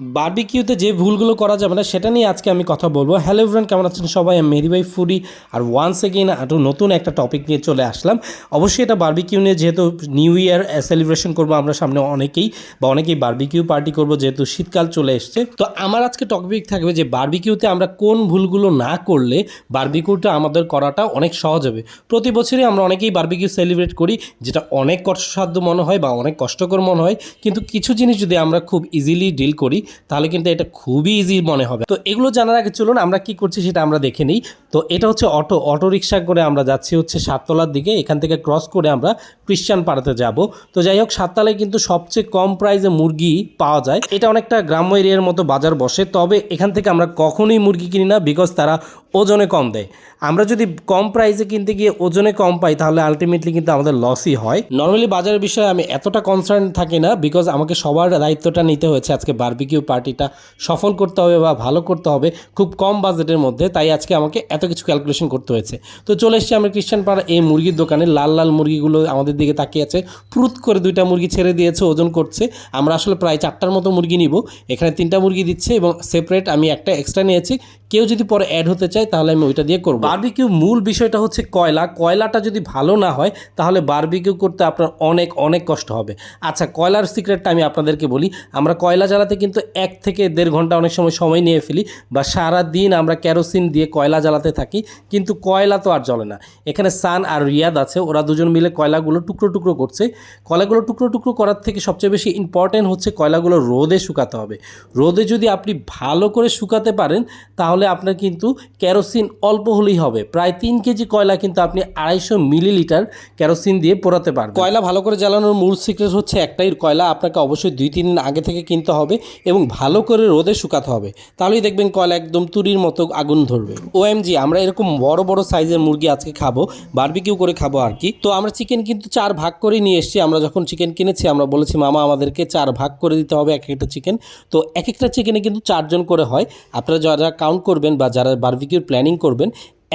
বারবিকিউতে যে ভুলগুলো করা যাবে না, সেটা নিয়ে আজকে আমি কথা বলব। হ্যালো ফ্রেন্ড কেমন আছেন সবাই? আমি মেরি ভাই ফুডি আর ওয়ান্স এগেইন আরও নতুন একটা টপিক নিয়ে চলে আসলাম। অবশ্যই এটা বারবিকিউ নিয়ে যেহেতু নিউ ইয়ার সেলিব্রেশন করব আমরা সামনে অনেকেই, বা অনেকেই বারবিকিউ পার্টি করব যেহেতু শীতকাল চলে এসছে। তো আমার আজকে টপিক থাকবে যে বারবিকিউতে আমরা কোন ভুলগুলো না করলে বারবিকিউটা আমাদের করাটা অনেক সহজ হবে। প্রতি বছরই আমরা অনেকেই বারবিকিউ সেলিব্রেট করি, যেটা অনেক কষ্টসাধ্য মনে হয় বা অনেক কষ্টকর মনে হয়। কিন্তু কিছু জিনিস যদি আমরা খুব ইজিলি ডিল করি তাহলে কিন্তু এটা খুবই ইজি মনে হবে। তো এগুলো জানার আগে চলুন আমরা কি করছি সেটা আমরা দেখে নিই। তো এটা হচ্ছে অটো অটো রিক্সা করে আমরা যাচ্ছি হচ্ছে সাততলার দিকে। এখান থেকে ক্রস করে আমরা ক্রিশ্চান পাড়াতে যাব। তো যাই হোক, সাততলায় কিন্তু সবচেয়ে কম প্রাইসে মুরগি পাওয়া যায়। এটা অনেকটা গ্রাম্য এরিয়ার মতো বাজার বসে। তবে এখান থেকে আমরা কখনোই মুরগি কিনি না বিকজ তারা ওজনে কম দেয়। আমরা যদি কম প্রাইসে কিনতে গিয়ে ওজনে কম পাই, তাহলে আলটিমেটলি কিন্তু আমাদের লসই হয়। নর্মালি বাজারের বিষয়ে আমি এতটা কনসার্ন থাকি না বিকজ আমাকে সবার দায়িত্বটা নিতে হয়েছে আজকে বারবিকিউ পার্টিটা সফল করতে হবে বা ভালো করতে হবে খুব কম বাজেটের মধ্যে, তাই আজকে আমাকে এত কিছু ক্যালকুলেশন করতে হয়েছে। তো চলে এসেছি আমরা খ্রিস্টান পাড়া এই মুরগির দোকানে, লাল লাল মুরগিগুলো আমাদের দিকে তাকিয়ে আছে ফুরুত করে দুইটা মুরগি ছেড়ে দিয়েছে, ওজন করছে। আমরা আসলে প্রায় চারটার মতো মুরগি নিব, এখানে তিনটা মুরগি দিচ্ছে এবং সেপারেট আমি একটা এক্সট্রা নিয়েছি। কেউ যদি পরে অ্যাড হতে চায়, তাহলে আমি ওইটা দিয়ে করব। বারবিকিউ মূল বিষয়টা হচ্ছে কয়লা। কয়লাটা যদি ভালো না হয়, তাহলে বারবিকিউ করতে আপনার অনেক অনেক কষ্ট হবে। আচ্ছা কয়লার সিক্রেটটা আমি আপনাদেরকে বলি। আমরা কয়লা জ্বালাতে কিন্তু এক থেকে দেড় ঘণ্টা অনেক সময় সময় নিয়ে ফেলি বা সারা দিন আমরা কেরোসিন দিয়ে কয়লা জ্বালাতে থাকি, কিন্তু কয়লা তো আর জ্বলে না। এখানে সান আর রিয়াদ আছে, ওরা দুজন মিলে কয়লাগুলো টুকরো টুকরো করছে। কয়লাগুলো টুকরো টুকরো করার থেকে সবচেয়ে বেশি ইম্পর্টেন্ট হচ্ছে কয়লাগুলো রোদে শুকাতে হবে। রোদে যদি আপনি ভালো করে শুকাতে পারেন, তাহলে আপনার কিন্তু কেরোসিন অল্প হলেই হবে। প্রায় তিন কেজি কয়লা কিন্তু আপনি আড়াইশো মিলিলিটার কেরোসিন দিয়ে পোড়াতে পারবেন। কয়লা ভালো করে জ্বালানোর মূল সিক্রেট হচ্ছে একটাই, কয়লা আপনাকে অবশ্যই দুই, তিন দিন আগে থেকে কিনতে হবে এবং ভালো করে রোদে শুকাতে হবে। তাহলেই দেখবেন কয়লা একদম তুরির মতো আগুন ধরবে। ওএমজি, আমরা এরকম বড় বড় সাইজের মুরগি আজকে খাব, বারবিকিউ করে খাব আর কি। তো আমরা চিকেন কিন্তু চার ভাগ করে নিয়ে এসেছি। আমরা যখন চিকেন কিনেছি, আমরা বলেছি, মামা, আমাদেরকে চার ভাগ করে দিতে হবে এক একটা চিকেন তো এক একটা চিকেনে কিন্তু চারজন করে হয়। আপনারা যারা কাউন্ট করবেন বা যারা বারবিকিউর প্ল্যানিং করবেন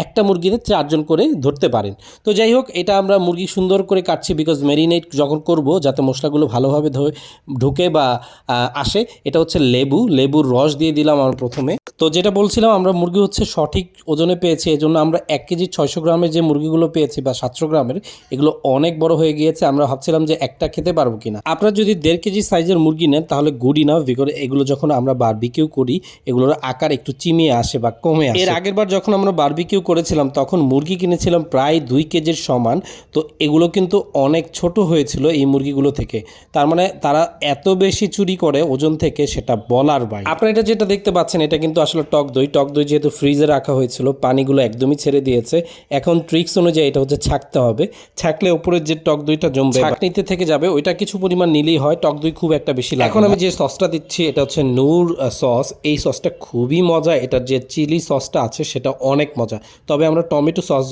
একটা মুরগিতে চারজন করে ধরতে পারেন। তো যাই হোক এটা আমরা মুরগি সুন্দর করে কাটছি বিকজ ম্যারিনেট যখন করব যাতে মশলাগুলো ভালোভাবে ঢুকে বা আসে এটা হচ্ছে লেবু লেবুর রস দিয়ে দিলাম আমরা প্রথমে। তো যেটা বলছিলাম আমরা মুরগি হচ্ছে সঠিক ওজনে পেয়েছি এই জন্য আমরা এক কেজি ছয়শো গ্রামের যে মুরগিগুলো পেয়েছি বা সাতশো গ্রামের এগুলো অনেক বড় হয়ে গিয়েছে আমরা ভাবছিলাম যে একটা খেতে পারব কিনা। আপনারা যদি দেড় কেজি সাইজের মুরগি নেন তাহলে গুডি না বিকজ এগুলো যখন আমরা বারবিকিউ করি এগুলোর আকার একটু চিমিয়ে আসে বা কমে আসে। এর আগের বার যখন আমরা বারবিকিউ করেছিলাম তখন মুরগি কিনেছিলাম প্রায় দুই কেজির সমান। তো এগুলো কিন্তু অনেক ছোট হয়েছিল এই মুরগিগুলো থেকে। তার মানে তারা এত বেশি চুরি করে ওজন থেকে সেটা বলার বাইরে। আপনারা এটা যেটা দেখতে পাচ্ছেন এটা কিন্তু আসলে টক দই। টক দই যেহেতু ফ্রিজে রাখা হয়েছিল পানিগুলো একদমই ছেড়ে দিয়েছে। এখন ট্রিক্স অনুযায়ী এটা হচ্ছে ছাকতে হবে। ছাকলে উপরের যে টক দইটা জমবে ছাকনিতে থেকে যাবে ওইটা কিছু পরিমাণ নিলেই হয়। টক দই খুব একটা বেশি লাগে এখন আমি যে সসটা দিচ্ছি এটা হচ্ছে নূর সস এই সসটা খুবই মজা। এটার যে চিলি সসটা আছে সেটা অনেক মজা। তবে আমরা টমেটো সস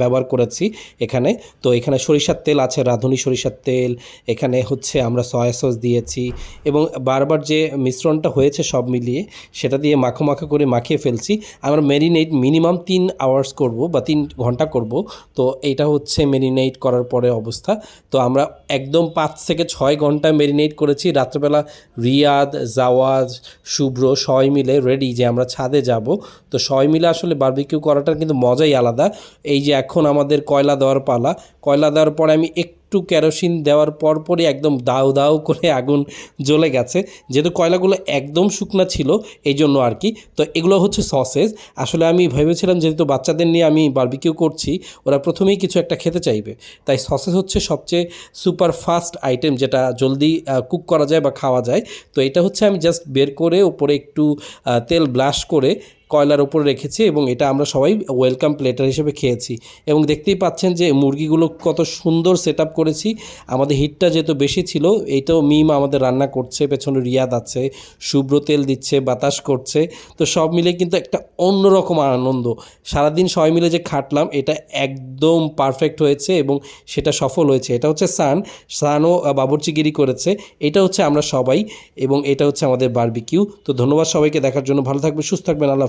ব্যবহার করেছি এখানে। তো এখানে সরিষার তেল আছে, রাঁধুনি সরিষার তেল। এখানে হচ্ছে আমরা সয়া সস দিয়েছি এবং বারবার যে মিশ্রণটা হয়েছে সব মিলিয়ে সেটা দিয়ে মাখো মাখো করে মাখিয়ে ফেলছি। আমরা ম্যারিনেট মিনিমাম তিন আওয়ার্স করব বা তিন ঘণ্টা করব। তো এটা হচ্ছে ম্যারিনেট করার পরে অবস্থা। তো আমরা একদম পাঁচ থেকে ছয় ঘণ্টা ম্যারিনেট করেছি। রাত্রেবেলা রিয়াদ, জাওয়াজ, শুভ্র সবাই মিলে রেডি যে আমরা ছাদে যাব। তো সবাই মিলে আসলে বারবিকিউ করাটার কিন্তু মজাই আলাদা। এই যে এখন আমাদের কয়লা দেওয়ার পালা, কয়লা দেওয়ার পরে আমি একটু কেরোসিন দেওয়ার পরপরই একদম দাউ দাউ করে আগুন জ্বলে গেছে। যেহেতু কয়লাগুলো একদম শুকনা ছিল, এই জন্য আর কি। তো এগুলো হচ্ছে সসেজ। আসলে আমি ভেবেছিলাম যেহেতু বাচ্চাদের নিয়ে আমি বারবিকিউ করছি, ওরা প্রথমেই কিছু একটা খেতে চাইবে। তাই সসেজ হচ্ছে সবচেয়ে সুপার ফাস্ট আইটেম যেটা জলদি কুক করা যায় বা খাওয়া যায়। তো এটা হচ্ছে আমি জাস্ট বের করে উপরে একটু তেল ব্লাশ করে কয়লার ওপর রেখেছি এবং এটা আমরা সবাই ওয়েলকাম প্লেটার হিসেবে খেয়েছি। এবং দেখতেই পাচ্ছেন যে মুরগিগুলো কত সুন্দর সেট করেছি। আমাদের হিটটা যেহেতু বেশি ছিল, এইটাও মিম আমাদের রান্না করছে, পেছনে রিয়াদ আছে, শুভ্র তেল দিচ্ছে, বাতাস করছে। তো সব মিলে কিন্তু একটা অন্যরকম আনন্দ। সারাদিন সবাই মিলে যে খাটলাম, এটা একদম পারফেক্ট হয়েছে এবং সেটা সফল হয়েছে। এটা হচ্ছে সান, সানও বাবুর্চিগিরি করেছে। এটা হচ্ছে আমরা সবাই এবং এটা হচ্ছে আমাদের বারবিকিউ তো ধন্যবাদ সবাইকে, দেখার জন্য ভালো থাকবে সুস্থ থাকবেন, আল্লাহ।